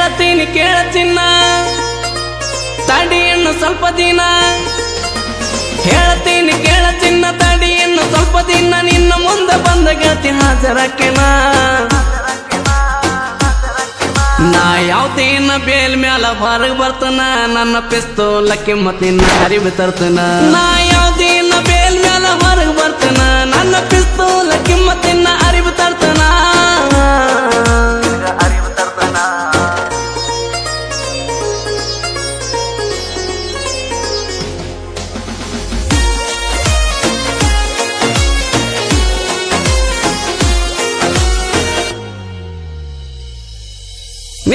ಹೇಳ್ತೀನಿ ಕೇಳ ಚಿನ್ನ ತಡಿ ಇನ್ನು ಸ್ವಲ್ಪ ದಿನ. ಹೇಳ್ತೀನಿ ಕೇಳ ಚಿನ್ನ ತಡಿ ಸ್ವಲ್ಪ ದಿನ. ನಿನ್ನ ಮುಂದೆ ಬಂದ ಗೆಳತಿ ಹಾಜರಕ್ಕೆನ ನಾ ಯಾವ್ದೇನ ಬೇಲ್ ಮ್ಯಾಲ ಹೊರಗ್ ಬರ್ತನ. ನನ್ನ ಪಿಸ್ತೂಲ ಕಿಮ್ಮತ್ ತಿನ್ನ ಅರಿವು ತರ್ತನ. ನಾ ಯಾವ್ದೇನ ಬೇಲ್ ಮ್ಯಾಲ ಹೊರಗೆ ಬರ್ತನ. ನನ್ನ ಪಿಸ್ತೂಲ ಕಿಮ್ಮತ್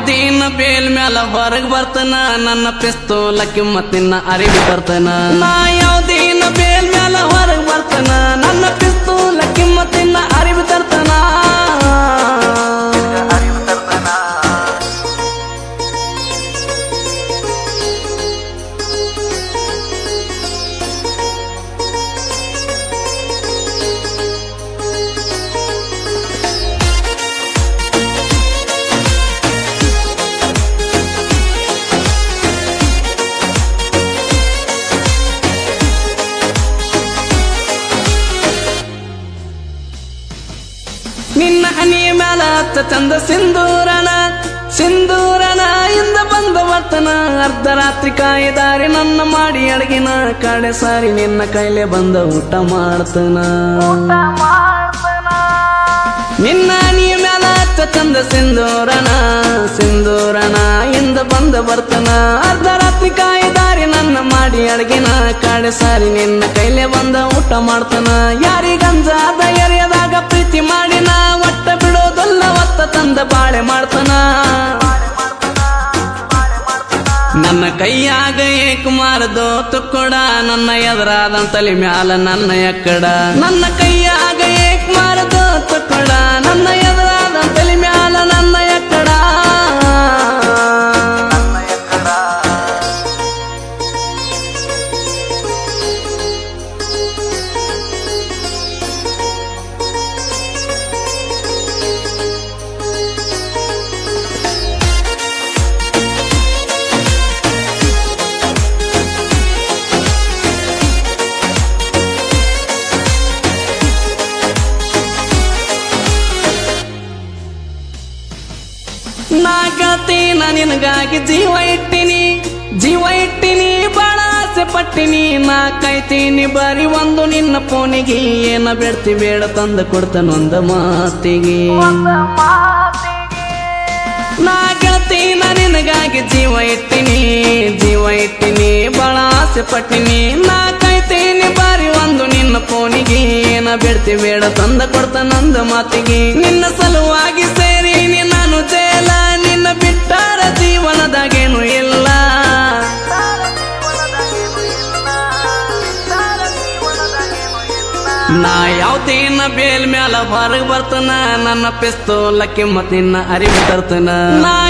ನಾ ಯಾವ್ದೇನ ಬೇಲ್ ಮ್ಯಾಲ ಹೊರಗ್ ಬರ್ತನ, ನನ್ನ ಪಿಸ್ತೂಲ ಕಿಮ್ಮತ್ತಿನ ಅರಿವಿ ಬರ್ತನ. ನಾ ಯಾವ ದಿನ ಬೇಲ್ ಮ್ಯಾಲ ಹೊರಗ್ ಬರ್ತನ, ನನ್ನ ಪಿಸ್ತೂಲ ಕಿಮ್ಮತ್ತಿನ ಅರಿವು ನಿನ್ನ ಹನಿಯ ಮ್ಯಾಲ ಹತ್ತ ಚಂದ ಸಿಂಧೂರನ ಸಿಂಧೂರನ ಇಂದ ಬಂದ ವರ್ತನ. ಅರ್ಧ ರಾತ್ರಿ ಕಾಯಿದಾರಿ ನನ್ನ ಮಾಡಿ ಅಡಗಿನ ಕಡೆ ಸಾರಿ ನಿನ್ನ ಕೈಲೆ ಬಂದ ಊಟ ಮಾಡ್ತನ. ನಿನ್ನ ನೀ ಮ್ಯಾಲ ಹತ್ತ ಚಂದ ಸಿಂಧೂರನ ಸಿಂಧೂರನ ಇಂದ ಬಂದ ಬರ್ತನ ಅರ್ಧ ರಾತ್ರಿ ಕಾಯಿದಾರಿ ನನ್ನ ಮಾಡಿ ಅಡಗಿನ ಕಾಡೆ ಸಾರಿ ನಿನ್ನ ಕೈಲೆ ಬಂದ ಊಟ ಮಾಡ್ತನ. ಯಾರಿಗಂಜಾದ ಎರೆಯದಾಗ ಪ್ರೀತಿ ಬಿಡೋದಲ್ಲ ತಂದ ಬಾಳೆ ಮಾಡ್ತಾನ. ನನ್ನ ಕೈಯಾಗ ಏಕುಮಾರದೋ ತುಕ್ಕೊಡ, ನನ್ನ ಎದುರಾದಂತಲಿ ತಲೆ ಮ್ಯಾಲ ನನ್ನ ಎಕ್ಕಡ. ನನ್ನ ಕೈಯಾಗ ಏಕುಮಾರದೋ ತುಕ್ಕೊಡ, ನನ್ನ ಎದುರಾದ ನಾ ಗೆಳತೀನ ನಿನಗಾಗಿ ಜೀವ ಇಟ್ಟಿನಿ ಜೀವ ಇಟ್ಟಿನಿ ಬಾಳ ಆಸೆ ಪಟ್ಟಿನಿ. ನಾ ಕಾಯ್ತೀನಿ ಬರೀ ಒಂದು ನಿನ್ನ ಫೋನಿಗೆ ಏನ ಬೆಡ್ತಿ ಬೇಡ ತಂದ ಕೊಡ್ತಾನೊಂದ ಮಾತಿಗೆ. ನಾ ಗೆಳತೀನ ನಿನಗಾಗಿ ಜೀವ ಇಟ್ಟಿನಿ ಜೀವ ಇಟ್ಟಿನಿ ಬಾಳ ಆಸೆ ಪಟ್ಟಿನಿ. ನಾ ಕಾಯ್ತೀನಿ ಬಾರಿ ಒಂದು ನಿನ್ನ ಫೋನಿಗೆ ಏನ ಬೆಡ್ತಿ ಬೇಡ ತಂದ ಕೊಡ್ತಾನಂದ ಮಾತಿಗೆ. ನಿನ್ನ ಸಲುವಾಗಿ ಸೇರಿ ನಾನು ಜೇಲ, ನಿನ್ನ ಬಿಟ್ಟಾರ ಜೀವನದಾಗೇನು ಇಲ್ಲ. ನಾ ಯಾವತ್ತಿನ ಬೇಲ್ ಮ್ಯಾಲ ಹೊರಗೆ ಬರ್ತನ, ನನ್ನ ಪಿಸ್ತೋಲಕ್ಕೆ ಮತ್ತಿನ್ನ ಅರಿವು ತರ್ತನ. ನಾ